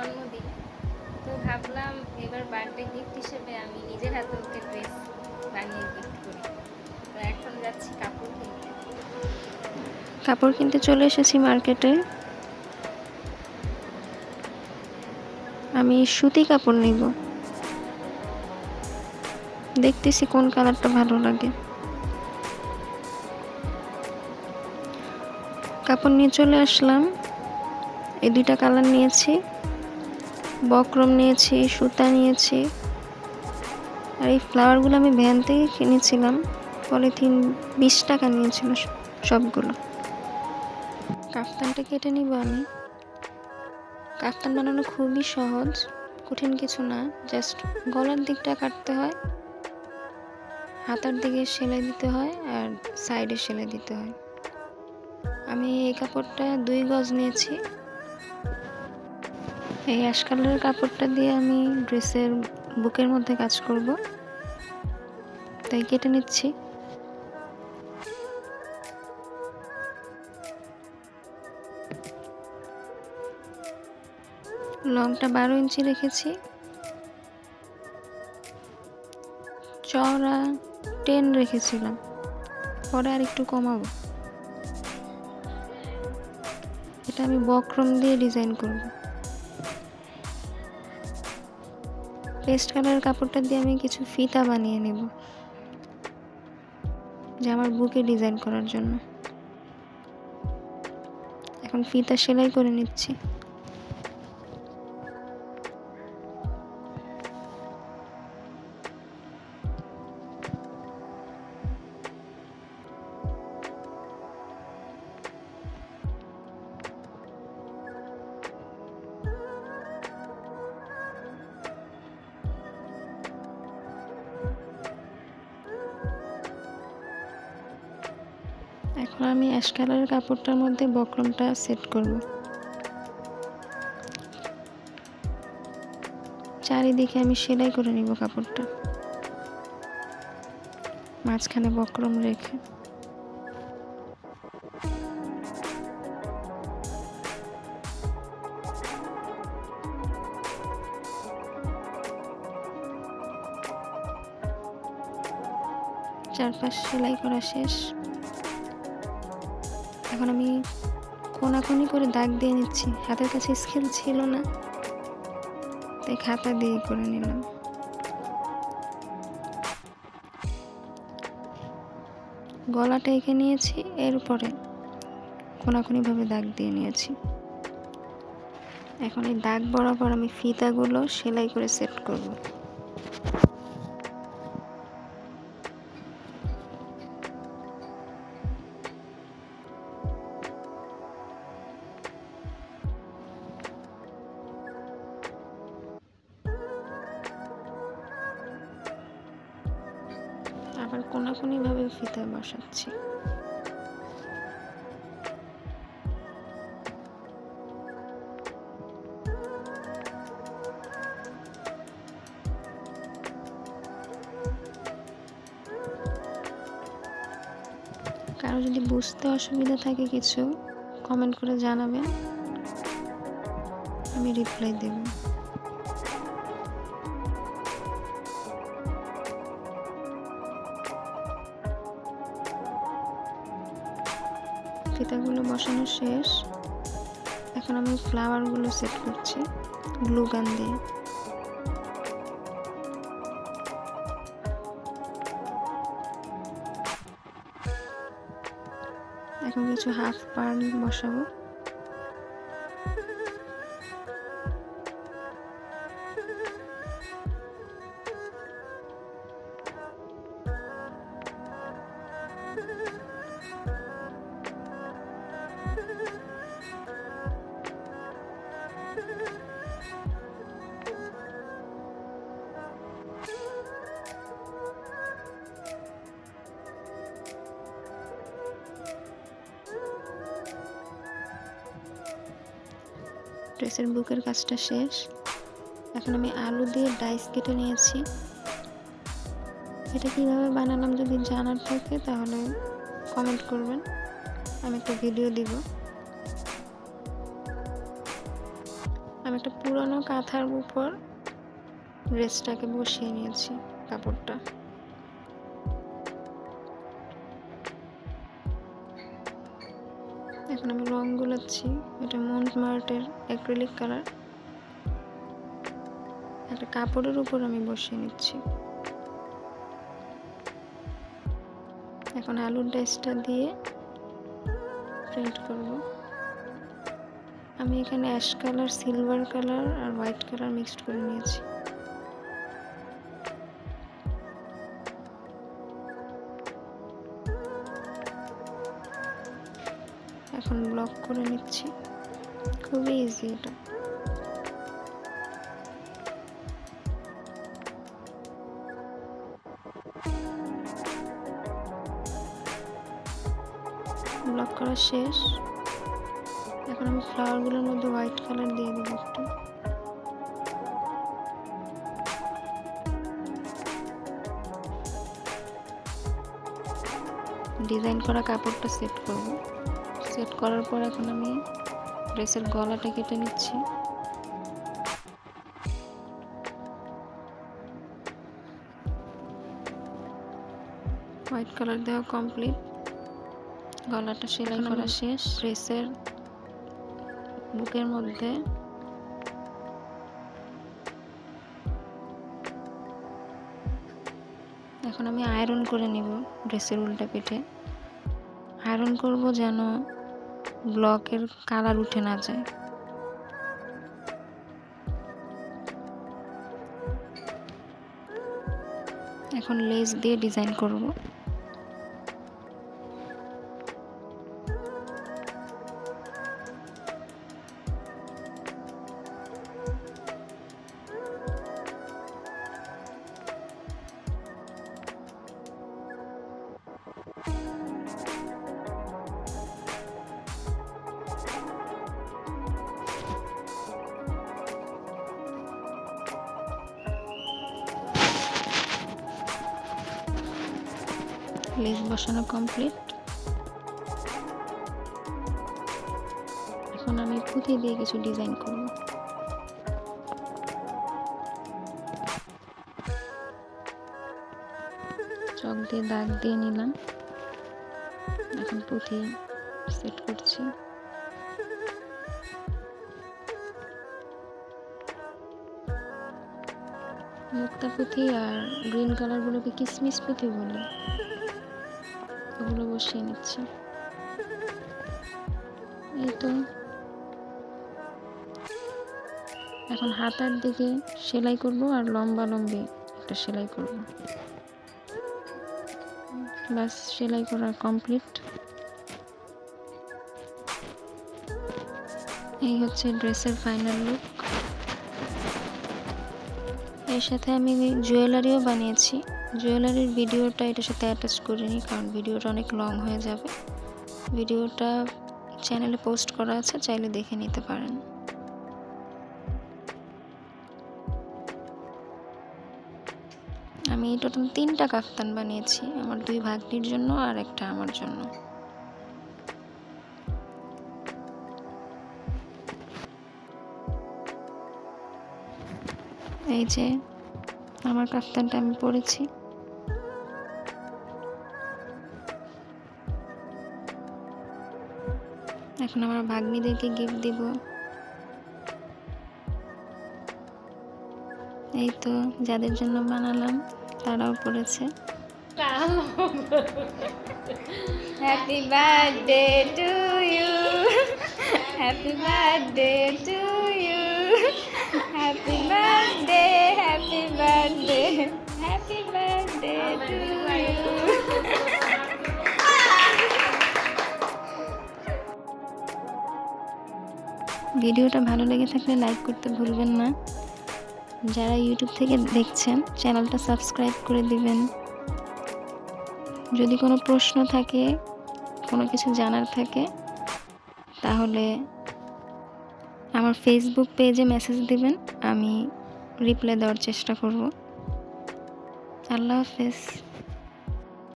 জন্মদিন। তো ভাবলাম এবার বার্থডে গিফট হিসেবে আমি নিজের হাতে ওকে ড্রেস বানিয়ে গিফট করি। তো এখন যাচ্ছি কাপড় কিনতে। কাপড় কিনতে চলে এসেছি মার্কেটে আমি সুতি কাপড় নিব। দেখতেছি কোন কালারটা ভালো লাগে। কাপড় নিয়ে চলে আসলাম। এই দুইটা কালার নিয়েছি। বক্রম নিয়েছি, সুতা নিয়েছি। আর এই ফ্লাওয়ারগুলো আমি ভ্যান থেকে কিনেছিলাম, পলিথিন বিশ টাকা নিয়েছিল সবগুলো। কাফতানটা কেটে নিব আমি। কাফতান বানানো খুবই সহজ, কঠিন কিছু না জাস্ট গলার দিকটা কাটতে হয়, হাতার দিকে সেলাই দিতে হয়, আর সাইডে সেলাই দিতে হয়। আমি এই কাপড়টা দুই গজ নিয়েছি। এই অ্যাশ কালারের কাপড়টা দিয়ে আমি ড্রেসের বুকের মধ্যে কাজ করব। তাই কেটে নিচ্ছি। লংটা বারো ইঞ্চি রেখেছি। চওড়া টেন রেখেছিলাম। পরে আর একটু কমাবো। এটা আমি বক্রম দিয়ে ডিজাইন করব। পেস্ট কালার কাপড়টা দিয়ে আমি কিছু ফিতা বানিয়ে নেব, যে আমার বুকে ডিজাইন করার জন্য। এখন ফিতা সেলাই করে নিচ্ছি। এখন আমি অ্যাশ কালারের কাপড়টার মধ্যে বক্রমটা সেট করব। চারিদিকে আমি সেলাই করে নিব কাপড়টা। মাঝখানে বক্রম রেখে। চারপাশ সেলাই করা শেষ। এখন আমি কোনাকুনি করে দাগ দিয়ে নিচ্ছি। হাতের কাছে স্কেল ছিল না। তাই খাতা দিয়ে করে নিলাম। গলাটা এঁকে নিয়েছি, এরপরে কোনাকুনিভাবে দাগ দিয়ে নিয়েছি। এখন এই দাগ বরাবর আমি ফিতাগুলো সেলাই করে সেট করব। আবার কোনাকুনিভাবে ফিতা বসাচ্ছি। কারও যদি বুঝতে অসুবিধা থাকে কিছু কমেন্ট করে জানাবেন। আমি রিপ্লাই দেব। ফিতাগুলো বসানো শেষ। এখন আমি ফ্লাওয়ারগুলো সেট করছি গ্লু গান দিয়ে। এখন কিছু হাফ পার্ল বসাবো। ড্রেসের বুকের কাজটা শেষ। এখন আমি আলু দিয়ে ডাইস কেটে নিয়েছি। এটা কীভাবে বানালাম যদি জানার থাকে তাহলে কমেন্ট করবেন। আমি একটা ভিডিও দিব। আমি একটা পুরানো কাঁথার উপর ড্রেসটাকে বসিয়ে নিয়েছি, কাপড়টা। এখন আমি রং গুলাচ্ছি। এটা মন্ট মার্টের অ্যাক্রিলিক কালার একটা কাপড়ের উপর আমি বসিয়ে নিচ্ছি। এখন আলুর ডাইসটা দিয়ে প্রিন্ট করব। আমি এখানে অ্যাশ কালার সিলভার কালার আর হোয়াইট কালার মিক্সড করে নিয়েছি। ব্লক করে নিচ্ছি। খুবই ইজি এটা। ব্লক করা শেষ। এখন আমি ফ্লাওয়ারগুলোর মধ্যে হোয়াইট কালার দিয়ে দেবো একটু। ডিজাইন করা কাপড়টা সেট করব। সেট করার পর এখন আমি ড্রেসের গলাটা কেটে নিচ্ছি। হোয়াইট কালার দেওয়া কমপ্লিট। গলাটা সেলাই করা শেষ। ড্রেসের বুকের মধ্যে এখন আমি আয়রন করে নিব ড্রেসের উল্টা পিঠে আয়রন করব যেন ব্লকের কালার উঠে না যায়। এখন লেস দিয়ে ডিজাইন করব। লেস বসানো কমপ্লিট এখন আমি পুঁথি দিয়ে কিছু ডিজাইন করব। চক দিয়ে দাগ দিয়ে নিলাম। এখন পুঁথি সেট করছি। মুক্তা পুঁথি আর গ্রিন কালারগুলোকে কিসমিস পুঁথি বলে। ওগুলো বসিয়ে নিচ্ছি। এই তো। এখন হাতার দিকে সেলাই করব আর লম্বা লম্বি একটা সেলাই করব। বাস সেলাই করা কমপ্লিট। এই হচ্ছে ড্রেসের ফাইনাল লুক। এর সাথে আমি জুয়েলারিও বানিয়েছি। জুয়েলারির ভিডিওটা এটার সাথে অ্যাটাচ করিনি কারণ ভিডিওটা অনেক লং হয়ে যাবে। ভিডিওটা চ্যানেলে পোস্ট করা আছে, চাইলে দেখে নিতে পারেন। আমি টোটাল তিনটা কাফতান বানিয়েছি, আমার দুই ভাগ্নির জন্য আর একটা আমার জন্য। এই যে, আমার কাফতানটা আমি পরেছি এখন আমার ভাগ্নিদেরকে গিফট দিব। এই তো যাদের জন্য বানালাম, তারাও পড়েছে। Happy birthday to you happy birthday to you happy birthday happy birthday happy birthday to ভিডিওটা ভালো লেগে থাকলে লাইক করতে ভুলবেন না। যারা ইউটিউব থেকে দেখছেন চ্যানেলটা সাবস্ক্রাইব করে দিবেন। যদি কোনো প্রশ্ন থাকে, কোনো কিছু জানার থাকে, তাহলে আমার ফেসবুক পেজে মেসেজ দিবেন, আমি রিপ্লাই দেওয়ার চেষ্টা করব। আল্লাহ হাফেজ।